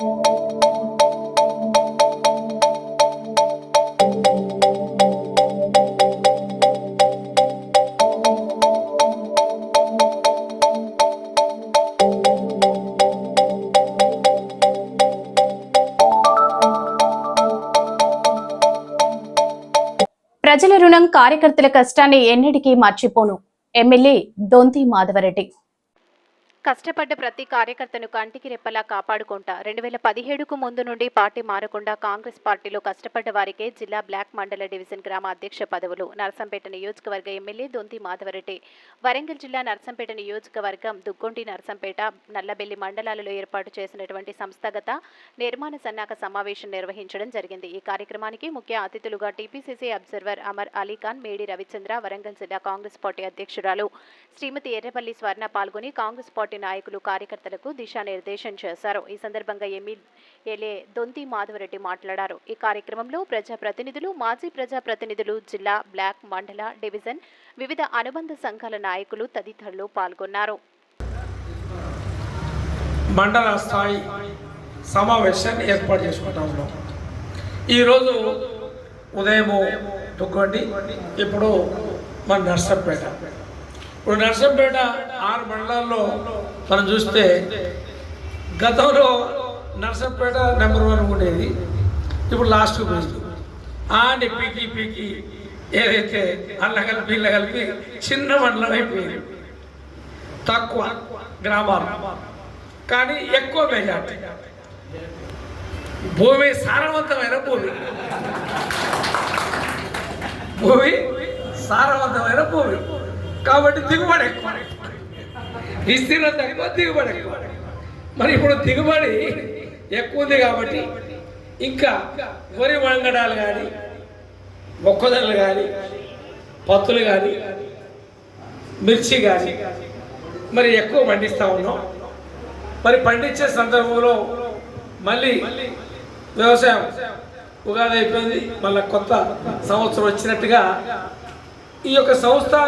ప్రజల రుణం కార్యకర్తల కష్టాన్ని ఎన్నటికీ మర్చిపోను. ఎమ్మెల్యే దొంతి మాధవరెడ్డి. కష్టపడ్డ ప్రతి కార్యకర్తను కంటికి రెప్పలా కాపాడుకుంటా. రెండు వేల పదిహేడుకు ముందు నుండి పార్టీ మారకుండా కాంగ్రెస్ పార్టీలో కష్టపడ్డ వారికే జిల్లా బ్లాక్ మండల డివిజన్ గ్రామ అధ్యక్ష పదవులు. నర్సంపేట నియోజకవర్గ ఎమ్మెల్యే దొంతి మాధవరెడ్డి. వరంగల్ జిల్లా నర్సంపేట నియోజకవర్గం దుగ్గొంటి నర్సంపేట నల్లబెల్లి మండలాలలో ఏర్పాటు చేసినటువంటి సంస్థాగత నిర్మాణ సన్నాహక సమావేశం నిర్వహించడం జరిగింది. ఈ కార్యక్రమానికి ముఖ్య అతిథులుగా టీపీసీసీ అబ్జర్వర్ అమర్ అలీఖాన్ మేడి రవిచంద్ర వరంగల్ జిల్లా కాంగ్రెస్ పార్టీ అధ్యక్షురాలు శ్రీమతి ఎర్రపల్లి స్వర్ణ పాల్గొని కాంగ్రెస్ పార్టీ పార్టీ నాయకులు కార్యకర్తలకు దిశానిర్దేశం చేశారు. ఈ సందర్భంగా ఎమ్మెల్యే దొంతి మాధవరెడ్డి మాట్లాడారు. ఈ కార్యక్రమంలో ప్రజాప్రతినిధులు మాజీ ప్రజాప్రతినిధులు జిల్లా బ్లాక్ మండల డివిజన్ వివిధ అనుబంధ సంఘాల నాయకులు తదితరులు పాల్గొన్నారు. మండల స్థాయి సమావేశాన్ని ఏర్పాటు చేసుకుంటా ఉన్నాం ఈరోజు ఉదయము దుగ్గొండి ఇప్పుడు మన నర్సంపేట ఇప్పుడు నర్సంపేట ఆరు మండలాల్లో మనం చూస్తే గతంలో నర్సంపేట నెంబర్ వన్ ఉండేది ఇప్పుడు లాస్ట్ పోయింది. ఆని పీకి పీకి ఏదైతే అల్ల కలిపి ఇళ్ళ కలిపి చిన్న మండలం అయిపోయింది. తక్కువ గ్రామాలు. కానీ ఎక్కువ మెజార్టీ. భూమి సారవంతమైన భూమి. భూమి సారవంతమైన భూమి. కాబట్టి దిగుబడి ఎక్కువ. విస్తీర్ణం తక్కువ దిగుబడి ఎక్కువ. మరి ఇప్పుడు దిగుబడి ఎక్కువ ఉంది కాబట్టి ఇంకా వరి వంగడాలు కానీ మొక్కజొన్నలు కానీ పత్తులు కానీ మిర్చి కానీ మరి ఎక్కువ పండిస్తూ ఉన్నాం. మరి పండించే సందర్భంలో మళ్ళీ వ్యవసాయం ఉగాది అయిపోయింది. మళ్ళీ కొత్త సంవత్సరం వచ్చినట్టుగా ఈ యొక్క సంస్థ